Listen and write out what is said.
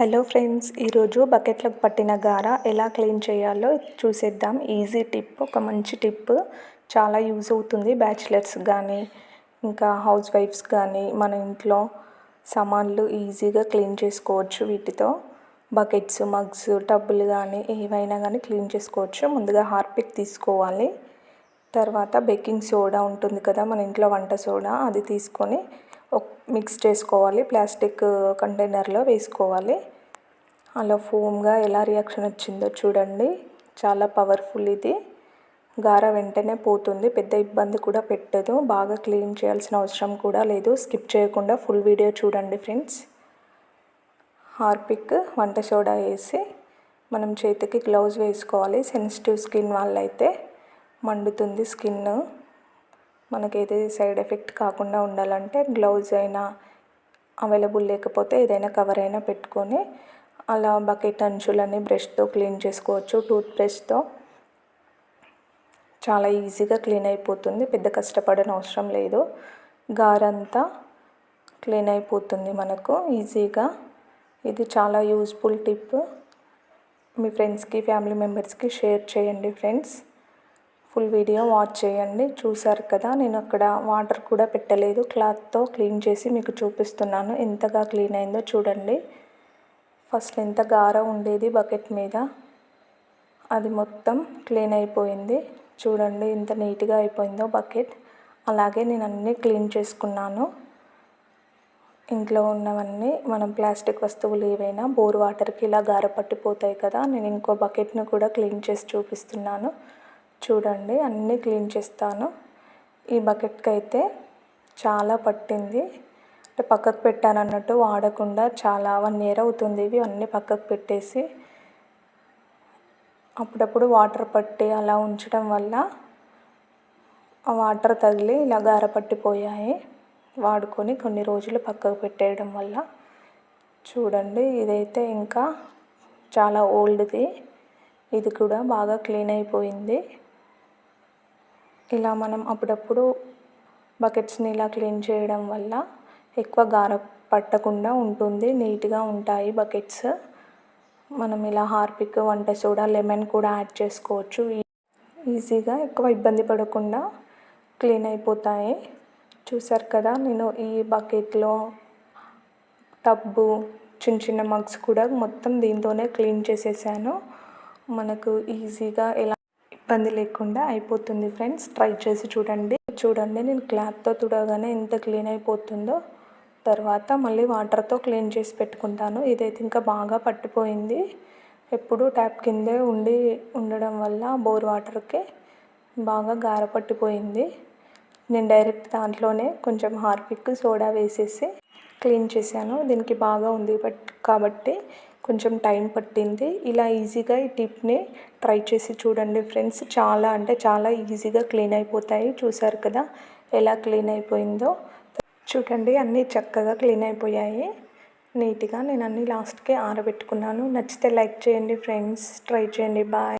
Hello friends ఈరోజు బకెట్లకు పట్టిన గార ఎలా క్లీన్ చేయాలో చూసేద్దాం. ఈజీ టిప్ ఒక మంచి టిప్. చాలా యూజ్ అవుతుంది బ్యాచిలర్స్ కానీ ఇంకా హౌస్ వైఫ్స్ కానీ మన ఇంట్లో సామాన్లు ఈజీగా క్లీన్ చేసుకోవచ్చు వీటితో. బకెట్స్ మగ్స్ టబ్బులు కానీ ఏవైనా కానీ క్లీన్ చేసుకోవచ్చు. ముందుగా హార్పిక్ తీసుకోవాలి. తర్వాత బేకింగ్ సోడా ఉంటుంది కదా మన ఇంట్లో వంట సోడా అది తీసుకొని మిక్స్ చేసుకోవాలి ప్లాస్టిక్ కంటైనర్లో వేసుకోవాలి. అలా ఫోమ్గా ఎలా రియాక్షన్ వచ్చిందో చూడండి. చాలా పవర్ఫుల్ ఇది. గార వెంటనే పోతుంది పెద్ద ఇబ్బంది కూడా పెట్టదు. బాగా క్లీన్ చేయాల్సిన అవసరం కూడా లేదు. స్కిప్ చేయకుండా ఫుల్ వీడియో చూడండి ఫ్రెండ్స్. హార్పిక్ వంట సోడా వేసి మనం చేతికి గ్లౌజ్ వేసుకోవాలి. సెన్సిటివ్ స్కిన్ వాళ్ళైతే మండుతుంది స్కిన్. మనకి సైడ్ ఎఫెక్ట్ కాకుండా ఉండాలంటే గ్లౌజ్ అయినా అవైలబుల్ లేకపోతే ఏదైనా కవర్ అయినా పెట్టుకొని అలా బకెట్ అంచులని బ్రష్తో క్లీన్ చేసుకోవచ్చు టూత్ బ్రష్తో చాలా ఈజీగా క్లీన్ అయిపోతుంది పెద్ద కష్టపడని అవసరం లేదు. గారంతా క్లీన్ అయిపోతుంది మనకు ఈజీగా. ఇది చాలా యూస్ఫుల్ టిప్. మీ ఫ్రెండ్స్కి ఫ్యామిలీ మెంబర్స్కి షేర్ చేయండి ఫ్రెండ్స్. ఫుల్ వీడియో వాచ్ చేయండి. చూసారు కదా నేను అక్కడ వాటర్ కూడా పెట్టలేదు. క్లాత్తో క్లీన్ చేసి మీకు చూపిస్తున్నాను. ఎంతగా క్లీన్ అయిందో చూడండి. ఫస్ట్ ఎంత గార ఉండేది బకెట్ మీద. అది మొత్తం క్లీన్ అయిపోయింది. చూడండి ఎంత నీట్గా అయిపోయిందో బకెట్. అలాగే నేను అన్నీ క్లీన్ చేసుకున్నాను. ఇంట్లో ఉన్నవన్నీ మనం ప్లాస్టిక్ వస్తువులు ఏవైనా బోర్ వాటర్కి ఇలా గార పట్టిపోతాయి కదా నేను ఇంకో బకెట్ను కూడా క్లీన్ చేసి చూపిస్తున్నాను. చూడండి అన్నీ క్లీన్ చేస్తాను. ఈ బకెట్కి అయితే చాలా పట్టింది. అంటే పక్కకు పెట్టాను అన్నట్టు వాడకుండా చాలా వన్ ఇయర్ అవుతుంది ఇవి అన్నీ పక్కకు పెట్టేసి. అప్పుడప్పుడు వాటర్ పట్టి అలా ఉంచడం వల్ల ఆ వాటర్ తగిలి ఇలా గార పట్టిపోయాయి. వాడుకొని కొన్ని రోజులు పక్కకు పెట్టేయడం వల్ల. చూడండి ఇదైతే ఇంకా చాలా ఓల్డ్ది. ఇది కూడా బాగా క్లీన్ అయిపోయింది. ఇలా మనం అప్పుడప్పుడు బకెట్స్ని ఇలా క్లీన్ చేయడం వల్ల ఎక్కువ గార పట్టకుండా ఉంటుంది నీట్గా ఉంటాయి బకెట్స్. మనం ఇలా హార్పిక్ వంట సోడా లెమన్ కూడా యాడ్ చేసుకోవచ్చు. ఈజీగా ఎక్కువ ఇబ్బంది పడకుండా క్లీన్ అయిపోతాయి. చూసారు కదా నేను ఈ బకెట్లో టబ్బు చిన్న చిన్న మగ్స్ కూడా మొత్తం దీంతోనే క్లీన్ చేసేసాను. మనకు ఈజీగా ఎలా ఇబ్బంది లేకుండా అయిపోతుంది ఫ్రెండ్స్. ట్రై చేసి చూడండి. చూడండి నేను క్లాత్తో తుడగానే ఎంత క్లీన్ అయిపోతుందో. తర్వాత మళ్ళీ వాటర్తో క్లీన్ చేసి పెట్టుకుంటాను. ఇదైతే ఇంకా బాగా పట్టిపోయింది. ఎప్పుడు ట్యాప్ కిందే ఉండి ఉండడం వల్ల బోర్ వాటర్కి బాగా గార పట్టిపోయింది. నేను డైరెక్ట్ దాంట్లోనే కొంచెం హార్పిక్ సోడా వేసేసి క్లీన్ చేశాను. దీనికి బాగా ఉంది బట్ కాబట్టి కొంచెం టైం పట్టింది. ఇలా ఈజీగా ఈ టిప్ని ట్రై చేసి చూడండి ఫ్రెండ్స్. చాలా అంటే చాలా ఈజీగా క్లీన్ అయిపోతాయి. చూసారు కదా ఎలా క్లీన్ అయిపోయిందో. చూడండి అన్నీ చక్కగా క్లీన్ అయిపోయాయి. నీట్గా నేను అన్నీ లాస్ట్కి ఆరబెట్టుకున్నాను. నచ్చితే లైక్ చేయండి ఫ్రెండ్స్. ట్రై చేయండి. బాయ్.